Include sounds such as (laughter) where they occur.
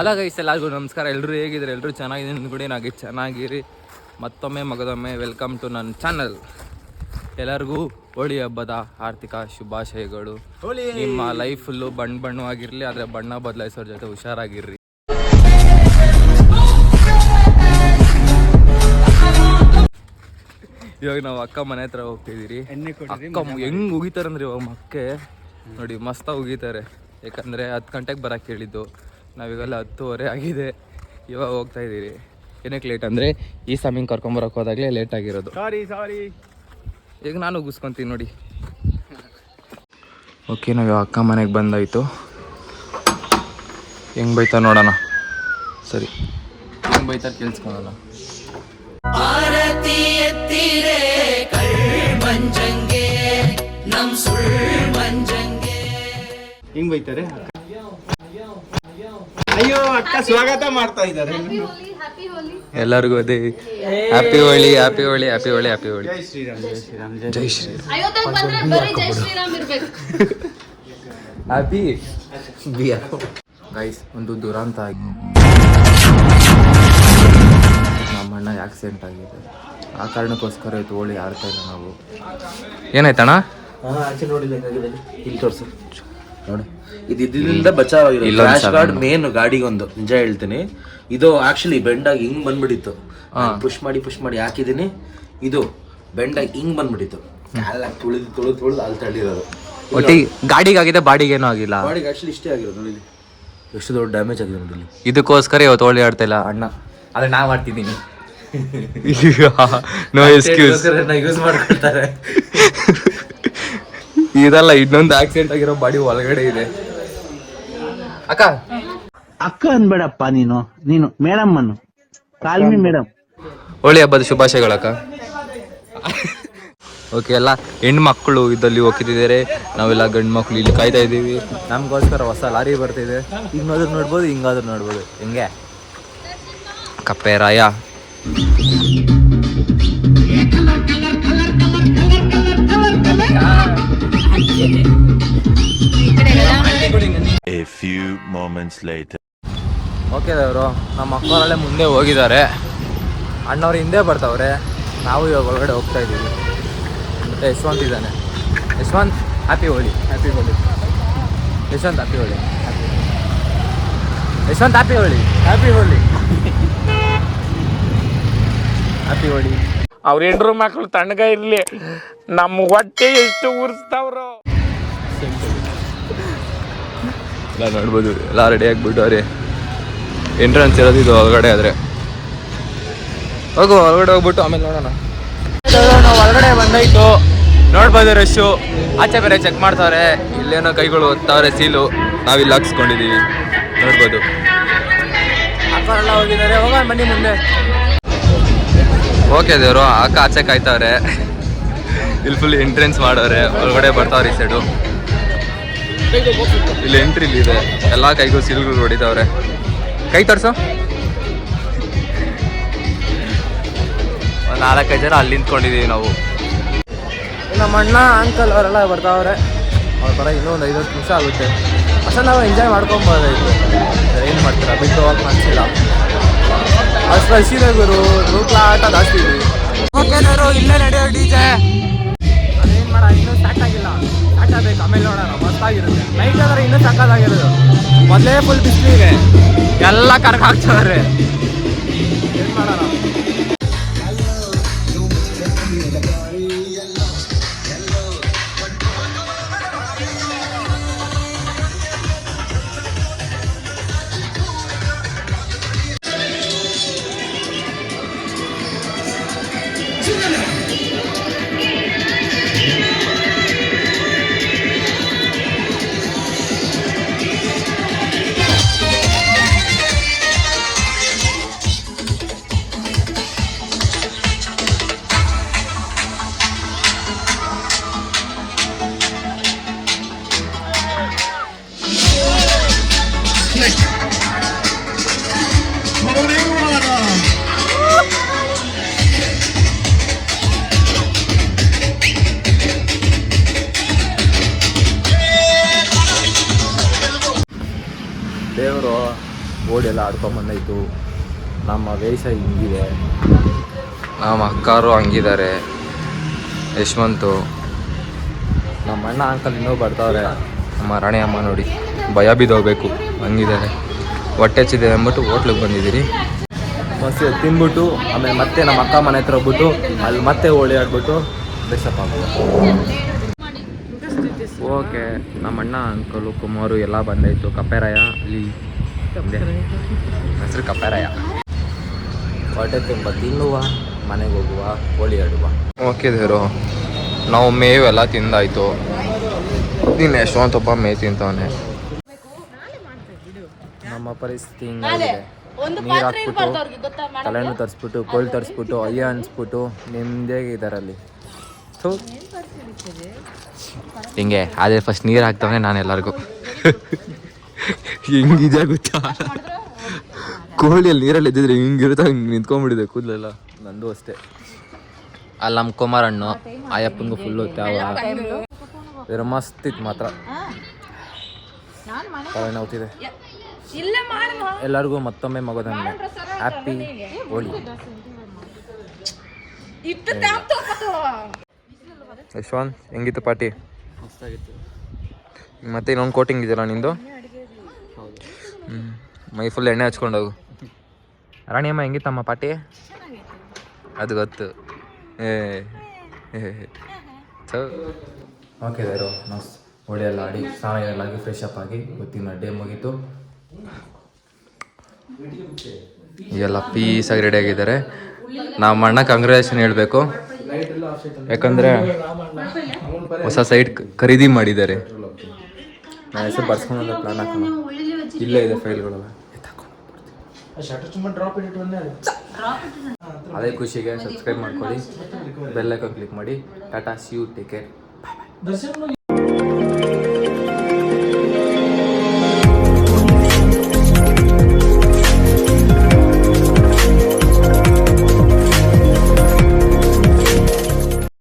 ಅಲ್ಲ ಗೈಸ್ ಎಲ್ಲರಿಗೂ ನಮಸ್ಕಾರ. ಎಲ್ಲರೂ ಹೇಗಿದ್ರೆ ಎಲ್ಲರೂ ಚೆನ್ನಾಗಿದೆ ಅಂದ್ಬಿಡಿ ನಾಗೆ ಚೆನ್ನಾಗಿರಿ. ಮತ್ತೊಮ್ಮೆ ಮಗದೊಮ್ಮೆ ವೆಲ್ಕಮ್ ಟು ನನ್ನ ಚಾನಲ್ ಎಲ್ಲರಿಗೂ ಹೋಳಿ ಹಬ್ಬದ ಆರ್ಥಿಕ ಶುಭಾಶಯಗಳು. ನಿಮ್ಮ ಲೈಫ್ ಫುಲ್ಲು ಬಣ್ಣ ಆಗಿರಲಿ ಆದರೆ ಬಣ್ಣ ಬದಲಾಯಿಸೋರ ಜೊತೆ ಹುಷಾರಾಗಿರ್ರಿ. ಇವಾಗ ನಾವು ಅಕ್ಕ ಮನೆ ಹತ್ರ ಹೋಗ್ತಿದ್ದೀರಿ. ಅಕ್ಕ ಹೆಂಗ್ ಉಗಿತಾರಂದ್ರೆ ಇವಾಗ ಮಕ್ಕೆ ನೋಡಿ ಮಸ್ತಾಗಿ ಉಗಿತಾರೆ. ಯಾಕಂದ್ರೆ ಹತ್ತು ಗಂಟೆಗೆ ಬರಕ್ಕೆ ಹೇಳಿದ್ದು. ನಾವೀಗೆಲ್ಲ ಹತ್ತುವರೆ ಆಗಿದೆ. ಇವಾಗ ಹೋಗ್ತಾ ಇದ್ದೀರಿ. ಏನಕ್ಕೆ ಲೇಟ್ ಅಂದರೆ ಈ ಸಮಿಂಗ್ ಕರ್ಕೊಂಬರಕ್ಕೆ ಹೋದಾಗಲೇ ಲೇಟ್ ಆಗಿರೋದು. ಸಾರಿ ಸಾರಿ ಈಗ ನಾನು ಉಗಿಸ್ಕೊತೀನಿ ನೋಡಿ. ಓಕೆ ನಾವು ಇವಾಗ ಅಕ್ಕ ಮನೆಗೆ ಬಂದಾಯಿತು. ಹೆಂಗ್ ಬೈತಾ ನೋಡೋಣ. ಸರಿ. ಹೆಂಗ್ ಬೈತಾರೆ ಕೇಳಿಸ್ಕೊಳ್ಳೋಣ ಹಿಂಗ್ ಬೈತಾರೆ? ಅಯ್ಯೋ ಅಕ್ಕ ಸ್ವಾಗತ ಮಾಡ್ತಾ ಇದ್ದಾರೆ. ಎಲ್ಲರಿಗೂ ಅದೇ. Happy Holi happy Holi happy Holi happy Holi ಜೈ ಶ್ರೀರಾಮ್ ಜೈ ಶ್ರೀರಾಮ್ ಜೈ ಜೈ ಶ್ರೀ ಅಯೋಧ್ಯೆಗೆ ಬಂದ್ರೆ ಬರೀ ಜೈ ಶ್ರೀರಾಮ್ ಇರ್ಬೇಕು. (laughs) ಹ್ಯಾಪಿ ಗೈಸ್ ಒಂದು ದುರಂತ ಆಗಿ ನಮ್ಮಣ್ಣ ಆಕ್ಸಿಡೆಂಟ್ ಆಗಿದೆ. ಆ ಕಾರಣಕ್ಕೋಸ್ಕರ ಇದು ಹೋಳಿ ಆಡ್ತಾ ಇಲ್ಲ ನಾವು. ಏನಾಯ್ತಣ್ಣ? ಇಲ್ಲಿ ತೋರ್ಸು. ನೋಡಿ. ಇದು ಇದರಿಂದ ಬಚಾವ್ ಇಲ್ಲೊಂದ್ ಕ್ರಾಶ್ ಗಾರ್ಡ್ ಮೇನ್ ಗಾಡಿಗೊಂದು. ನಿಜ ಹೇಳ್ತೀನಿ. ಇದು ಆಕ್ಚುಲಿ ಬೆಂಡಾಗಿ ಹಿಂಗ್ ಬಂದ್ಬಿಟ್ಟಿತ್ತು. ಪುಷ್ ಮಾಡಿ ಪುಷ್ ಮಾಡಿ ಹಾಕಿದೀನಿ. ಇದು ಬೆಂಡಾಗಿ ಹಿಂಗ್ ಬಂದ್ಬಿಟ್ಟಿತ್ತು. ಕಾಲ ತುಳಿದು ತುಳಿದು ತುಳಿದು ಅಲ್ಲಿ ತಳ್ಳಿರೋದು. ಒಟ್ಟಿಗೆ ಗಾಡಿಗಾಗಿದೆ ಬಾಡಿಗೇನೂ ಆಗಿಲ್ಲ. ಬಾಡಿಗೆ ಆಕ್ಚುಲಿ ಇಷ್ಟೇ ಆಗಿರೋದು ನೋಡಿ ಇಲ್ಲಿ. ಎಷ್ಟು ದೊಡ್ಡ ಡ್ಯಾಮೇಜ್ ಆಗಿದೆ ನೋಡಿ ಇದಕ್ಕೋಸ್ಕರ ಇವತ್ತು ಹೋಳಿ ಆಡ್ತಾ ಇಲ್ಲ ಅಣ್ಣ. ಅದೇ ನಾವು ಆಡ್ತಿದ್ದೀನಿ. ನೋ ಎಕ್ಸ್ಕ್ಯೂಸ್ ಯೂಸ್ ಮಾಡ್ಕೊಳ್ತಾರೆ. (laughs) ಇದಲ್ಲ ಇನ್ನೊಂದು ಆಕ್ಸಿಡೆಂಟ್ ಆಗಿರೋ ಬಾಡಿ ಒಳಗಡೆ ಇದೆ. ಅಕ್ಕ? ಅಕ್ಕ ಅನ್ಬೇಡಪ್ಪ ನೀನು. ನೀನು ಮೇಡಮ್ ಅನ್ನು ಕಾಲ್ಮಿ ಮೇಡಮ್. ಹೋಳಿ ಹಬ್ಬದ ಶುಭಾಶಯಗಳಕ್ಕ ಓಕೆ ಎಲ್ಲ ಹೆಣ್ಮಕ್ಳು ಇದ್ದಲ್ಲಿ ಹೋಗ್ತಿದ್ದಾರೆ ನಾವೆಲ್ಲ ಗಂಡು ಮಕ್ಕಳು ಇಲ್ಲಿ ಕಾಯ್ತಾ ಇದ್ದೀವಿ. ನಮಗೋಸ್ಕರ ಹೊಸ ಲಾರಿ ಬರ್ತಿದೆ. ಹಿಂಗಾದ್ರೂ ನೋಡ್ಬೋದು ಹಿಂಗಾದ್ರೂ ನೋಡ್ಬೋದು. ಹಿಂಗೆ? ಕಪ್ಪೆ ರಾಯ A few moments later. Okay ದೇವರು ನಮ್ಮ ಅಕ್ಕವರಲ್ಲೇ ಮುಂದೆ ಹೋಗಿದ್ದಾರೆ. ಅಣ್ಣವ್ರು ಹಿಂದೆ ಬರ್ತಾವ್ರೆ. ನಾವು ಇವಾಗ ಒಳಗಡೆ ಹೋಗ್ತಾ ಇದ್ದೀವಿ. ಮತ್ತೆ ಯಶವಂತ್ ಇದ್ದಾನೆ. Yashwant happy Holi happy Holi Yashwant happy Holi Yashwant happy Holi happy Holi happy Holi ಅವ್ರ ಹೆಂಡ್ರು ಮಕ್ಳು ತಣ್ಣಗ ಇರ್ಲಿ ನಮ್ಮ ಹೊಟ್ಟೆ ಎಷ್ಟು ಉರಿಸ್ತಾವ್ರು. ಎಲ್ಲ ನೋಡ್ಬೋದು ಎಲ್ಲ ರೆಡಿ ಆಗಿಬಿಟ್ಟವ್ರಿ ಎಂಟ್ರೆನ್ಸ್ ಇರೋದು ಇದು ಒಳಗಡೆ ಆದರೆ. ಹೋಗು ಒಳಗಡೆ ಹೋಗ್ಬಿಟ್ಟು ಆಮೇಲೆ ನೋಡೋಣ. ಒಳಗಡೆ ಬಂದಾಯ್ತು. ನೋಡ್ಬೋದು ರಶ್ಶು ಆಚೆ ಬೇರೆ ಚೆಕ್ ಮಾಡ್ತಾವ್ರೆ ಇಲ್ಲೇನೋ ಕೈಗಳು ಒತ್ತಾವ್ರೆ ಸೀಲು. ನಾವಿಲ್ಲಿ ಹಾಕ್ಸ್ಕೊಂಡಿದ್ದೀವಿ ನೋಡ್ಬೋದು. ಅಕ್ಕರೆಲ್ಲ ಹೋಗಿದ್ದಾರೆ. ಹೋಗೋಣ ಬನ್ನಿ ಮುಂದೆ. ಓಕೆ ದೇವರು ಅಕ್ಕ ಆಚೆ ಕಾಯ್ತಾವ್ರೆ. ಇಲ್ಲಿ ಫುಲ್ ಎಂಟ್ರೆನ್ಸ್ ಮಾಡವ್ರೆ ಒಳಗಡೆ ಬರ್ತಾವ್ರೆ ಈ ಸೈಡು ಇಲ್ಲಿ ಎಂಟ್ರಿ ಇಲ್ಲಿ ಇದೆ. ಎಲ್ಲಾ ಕೈಗೂ ಸಿಲ್ಗಳು ಹೊಡಿತಾವ್ರೆ. ಕೈ ತೋರ್ಸು. ಒಂದು ನಾಲ್ಕೈದು ಜನ ಅಲ್ಲಿ ನಿಂತ್ಕೊಂಡಿದೀವಿ ನಾವು. ನಮ್ಮ ಅಣ್ಣ ಅಂಕಲ್ ಅವರೆಲ್ಲ ಬರ್ತಾವ್ರೆ. ಅವ್ರ ಬರ ಇನ್ನೂ ಒಂದು ಐದು ನಿಮಿಷ ಆಗುತ್ತೆ. ಅಷ್ಟೇ ನಾವು ಎಂಜಾಯ್ ಮಾಡ್ಕೊಂಬೋದಾಯ್ತು ಏನು ಮಾಡ್ತೀರಾ? ಬಿಟ್ಟು ಹೋಗಕ್ಕೆ ಮನಸ್ಸಿಲ್ಲ ಅಷ್ಟು ರಶಿದೆ ಗುರು ರೂಪ್ಲ ಆಟ ಜಾಸ್ತಿ ಇದೆ. ಓಕೆ ಇಲ್ಲೇ ನಡೆಯೋ ಡಿ ಜೆ. ಅದೇನು ಮಾಡ ಇನ್ನೂ ಸ್ಟಾರ್ಟ್ ಆಗಿಲ್ಲ. ಸ್ಟಾರ್ಟ್ ಆಗಬೇಕು. ಆಮೇಲೆ ನೋಡೋಣ ಮಸ್ತಾಗಿರುತ್ತೆ ನೈಟ್ ಆದರೆ ಇನ್ನೂ ಸಕ್ಕದಾಗಿರೋದು ಮೊದಲೇ ಫುಲ್ ಬಿಸಿಲಿಗೆ. ಎಲ್ಲ ಕರ್ಕ ಹಾಕ್ತಾರೆ ಎಲ್ಲ ಆಡ್ಕೊಂಬಂದಾಯ್ತು ನಮ್ಮ ವೇಷ ಹಿಂಗಿದೆ. ನಮ್ಮ ಅಕ್ಕಾರು ಹಂಗಿದ್ದಾರೆ ಯಶ್ವಂತು. ನಮ್ಮ ಅಣ್ಣ ಅಂಕಲ್ ಇನ್ನೂ ಬರ್ತಾವ್ರೆ. ನಮ್ಮ ರಾಣಿ ಅಮ್ಮ ನೋಡಿ ಭಯ ಬಿದ್ದೋಗ್ಬೇಕು. ಹಂಗಿದ್ದಾರೆ ಹೊಟ್ಟೆ ಹಚ್ಚಿದೆ ಅಂದ್ಬಿಟ್ಟು ಹೋಟ್ಲಿಗೆ ಬಂದಿದ್ದೀರಿ. ಮಸ್ತಿ ತಿಂದ್ಬಿಟ್ಟು ಆಮೇಲೆ ಮತ್ತೆ ನಮ್ಮ ಅಕ್ಕ ಮನೆ ಹತ್ರ ಹೋಗ್ಬಿಟ್ಟು ಅಲ್ಲಿ ಮತ್ತೆ ಹೋಳಿ ಆಡ್ಬಿಟ್ಟು ಫ್ರೆಶಪ್ ಆಗ್ಬೇಕು ಓಕೆ ನಮ್ಮ ಅಣ್ಣ ಅಂಕಲು ಕುಮಾರು ಎಲ್ಲ ಬಂದಾಯಿತು. ಕಪ್ಪೆರಾಯ ಅಲ್ಲಿ. ಹೆಸರು ಕಪ್ಪೆರಾಯ. ಹೊಟ್ಟೆ ತುಂಬ ತಿನ್ನುವ ಮನೆಗೆ ಹೋಗುವ ಹೋಳಿ ಆಡುವ. ಓಕೆ ದೇವರು. ನಾವು ಮೇವೆಲ್ಲ ತಿಂದಾಯಿತು. ನೀನು ಯಶವಂತ ಒಬ್ಬ ಮೇ ತಿಂತವನೆ. ನಮ್ಮ ಪರಿಸ್ಥಿತಿ ಹಿಂಗಾಗಿದೆ. ನೀರು ಹಾಕ್ಬಿಟ್ಟು ತಲೆನೂ ತರಿಸ್ಬಿಟ್ಟು ಕೋಳಿ ತರಿಸ್ಬಿಟ್ಟು ಅಯ್ಯ ಅನ್ಸ್ಬಿಟ್ಟು ನಿಮ್ಮದೇ ಇದರಲ್ಲಿ. ಹಿಂಗೆ ಅದೇ ಫಸ್ಟ್ ನೀರು ಹಾಕ್ತವನೆ ನಾನು ಎಲ್ಲರಿಗೂ (laughs) ಹಿಂಗಿದೆ ಗೊತ್ತಾ ಕೋಳಿಯಲ್ಲಿ ನೀರಲ್ಲಿ ಇದ್ದಿದ್ರೆ ಹಿಂಗಿರುತ್ತೆ ಹಿಂಗೆ ನಿಂತ್ಕೊಂಡ್ಬಿಡಿದೆ ಕೂದಲೆಲ್ಲ? ನಂದು ಅಷ್ಟೇ. ಅಲ್ಲಿ ನಮ್ಮ ಕುಮಾರಣ್ಣು ಆಯಪ್ಪನಿಗೂ ಫುಲ್ಲು ತ್ಯಾವ ಮಸ್ತ್ ಇತ್ತು ಮಾತ್ರ. ತಲೆ ನೋವ್ತಿದೆ. ಎಲ್ಲರಿಗೂ ಮತ್ತೊಮ್ಮೆ ಮಗೋದ ಹ್ಯಾಪಿ ಹೋಳಿ ಯಶವಂತ್ ಹೆಂಗಿತ್ತು ಪಾರ್ಟಿ? ಮತ್ತೆ ಇನ್ನೊಂದು ಕೋಟಿಂಗ್ ಇದೆಯಲ್ಲ ನಿಂದು? ಮೈ ಫುಲ್ ಎಣ್ಣೆ ಹಚ್ಕೊಂಡೋಗು. ರಾಣಿಯಮ್ಮ ಹೆಂಗಿತ್ತಮ್ಮ ಪಾಟಿ? ಅದು ಗೊತ್ತು. ಏ ಓಕೆ ದೇರು ನಾವು ಒಳ್ಳೆ ಎಲ್ಲ ಆಡಿ, ಸ್ನಾನ ಎಲ್ಲ ಆಗಿ ಫ್ರೆಶ್ ಅಪ್ ಆಗಿ ಗೊತ್ತಿನ ಡೇ ಮುಗೀತು. ಎಲ್ಲ ಪೀಸಾಗಿ ರೆಡಿ ಆಗಿದ್ದಾರೆ. ನಮ್ಮ ಅಣ್ಣ ಕಂಗ್ರ್ಯಾಚುಲೇಷನ್ ಹೇಳಬೇಕು. ಯಾಕಂದರೆ ಹೊಸ ಸೈಟ್ ಖರೀದಿ ಮಾಡಿದ್ದಾರೆ. ನಾನು ಹೆಸರು ಬರ್ಸ್ಕೊಂಡು ಪ್ಲಾನ್ ಹಾಕೋಣ. ಇಲ್ಲೇ ಇದೆ ಫೈಲ್ಗಳೆಲ್ಲ ಅದೇ. ಖುಷಿಗೆ ಸಬ್ಸ್ಕ್ರೈಬ್ ಮಾಡ್ಕೊಳ್ಳಿ. ಬೆಲ್ ಐಕಾನ್ ಕ್ಲಿಕ್ ಮಾಡಿ. Tata see you take care